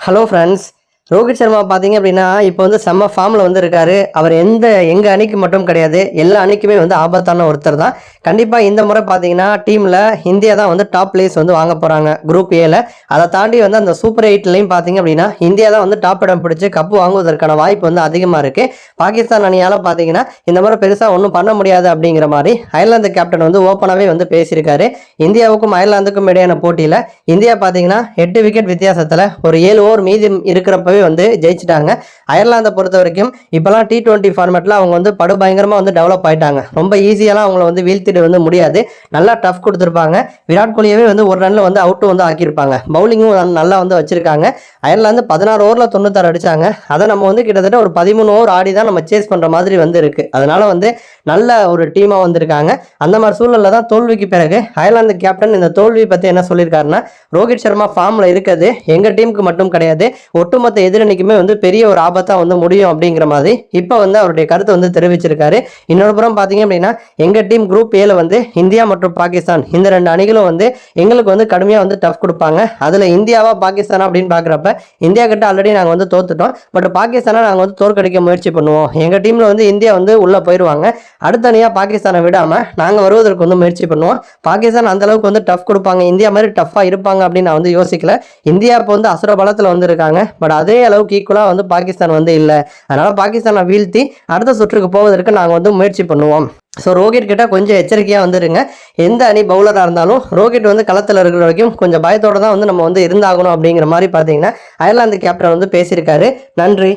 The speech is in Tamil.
ஹலோ ஃப்ரெண்ட்ஸ் ரோஹித் சர்மா பார்த்தீங்க அப்படின்னா இப்போ வந்து செம்ம ஃபார்மில் வந்து இருக்காரு அவர் எந்த எங்கள் அணிக்கு மட்டும் கிடையாது எல்லா அணிக்குமே வந்து ஆபத்தான ஒருத்தர் தான். கண்டிப்பாக இந்த முறை பார்த்தீங்கன்னா டீமில் இந்தியா தான் வந்து டாப் பிளேஸ் வந்து வாங்க போகிறாங்க குரூப் ஏல அதை தாண்டி வந்து அந்த சூப்பர் எயிட்லையும் பார்த்தீங்க அப்படின்னா இந்தியா தான் வந்து டாப் இடம் பிடிச்சி கப்பு வாங்குவதற்கான வாய்ப்பு வந்து அதிகமாக இருக்குது பாகிஸ்தான் அணியால் பார்த்தீங்கன்னா இந்த முறை பெருசாக ஒன்றும் பண்ண முடியாது அப்படிங்கிற மாதிரி அயர்லாந்து கேப்டன் வந்து ஓப்பனாகவே வந்து பேசியிருக்காரு. இந்தியாவுக்கும் அயர்லாந்துக்கும் இடையான போட்டியில் இந்தியா பார்த்தீங்கன்னா எட்டு விக்கெட் வித்தியாசத்தில் ஒரு ஏழு ஓவர் மீதி இருக்கிறப்ப அப்போவே வந்து ஜெயிச்சிட்டாங்க. அயர்லாந்தை பொறுத்த வரைக்கும் இப்போலாம் டி டுவெண்ட்டி ஃபார்மேட்டில் அவங்க வந்து படு பயங்கரமாக வந்து டெவலப் ஆகிட்டாங்க ரொம்ப ஈஸியாலாம் அவங்கள வந்து வீழ்த்திட்டு வந்து முடியாது. நல்லா டஃப் கொடுத்துருப்பாங்க. விராட் கோலியவே வந்து ஒரு ரனில் வந்து அவுட்டு வந்து ஆக்கியிருப்பாங்க. பவுலிங்கும் நல்லா வந்து வச்சுருக்காங்க. அயர்லாந்து பதினாறு ஓவரில் தொண்ணூத்தாறு அடித்தாங்க அதை நம்ம வந்து கிட்டத்தட்ட ஒரு பதிமூணு ஓவர் ஆடி தான் நம்ம சேஸ் பண்ணுற மாதிரி வந்து இருக்குது அதனால் வந்து நல்ல ஒரு டீமாக வந்திருக்காங்க. அந்த மாதிரி சூழலில் தான் தோல்விக்கு பிறகு அயர்லாந்து கேப்டன் இந்த தோல்வி பற்றி என்ன சொல்லியிருக்காருன்னா ரோஹித் சர்மா ஃபார்மில் இருக்குது. எங்கள் டீமுக்கு மட்டும் கிடையாது. ஒட்டுமொத்த எதிரணிக்குமே வந்து பெரிய ஒரு ஆபத்தாக வந்து முடியும் அப்படிங்கிற மாதிரி இப்போ வந்து அவருடைய கருத்தை வந்து தெரிவிச்சிருக்காரு. இன்னொரு புறம் பார்த்தீங்க அப்படின்னா எங்கள் டீம் குரூப் ஏல வந்து இந்தியா மற்றும் பாகிஸ்தான் இந்த ரெண்டு அணிகளும் வந்து எங்களுக்கு வந்து கடுமையாக வந்து டஃப் கொடுப்பாங்க. அதில் இந்தியாவா பாகிஸ்தானா அப்படின்னு பார்க்குறப்ப இந்தியா கிட்ட ஆல்ரெடி நாங்கள் வந்து தோத்துட்டோம். பட் பாகிஸ்தானை நாங்கள் வந்து தோற்கடிக்க முயற்சி பண்ணுவோம். எங்கள் டீமில் வந்து இந்தியா வந்து உள்ளே போயிடுவாங்க அடுத்த அணியாக பாகிஸ்தானை விடாமல் நாங்கள் வருவதற்கு வந்து முயற்சி பண்ணுவோம். பாகிஸ்தான் அந்த அளவுக்கு வந்து டஃப் கொடுப்பாங்க. இந்தியா மாதிரி டஃப்பாக இருப்பாங்க அப்படின்னு நான் வந்து யோசிக்கல. இந்தியா இப்போ வந்து அசுர பலத்தில் வந்து இருக்காங்க. பட் அதே அளவுக்கு ஈக்குவலாக வந்து பாகிஸ்தான் வந்து இல்லை. அதனால் பாகிஸ்தானை வீழ்த்தி அடுத்த சுற்றுக்கு போவதற்கு நாங்கள் வந்து முயற்சி பண்ணுவோம். ஸோ ரோஹித் கிட்ட கொஞ்சம் எச்சரிக்கையாக வந்துருங்க. எந்த அணி பவுலராக இருந்தாலும் ரோஹித் வந்து களத்தில் இருக்கிற வரைக்கும் கொஞ்சம் பயத்தோட தான் வந்து நம்ம வந்து இருந்தாகணும் அப்படிங்கிற மாதிரி பார்த்தீங்கன்னா அயர்லாந்து கேப்டன் வந்து பேசியிருக்காரு. நன்றி.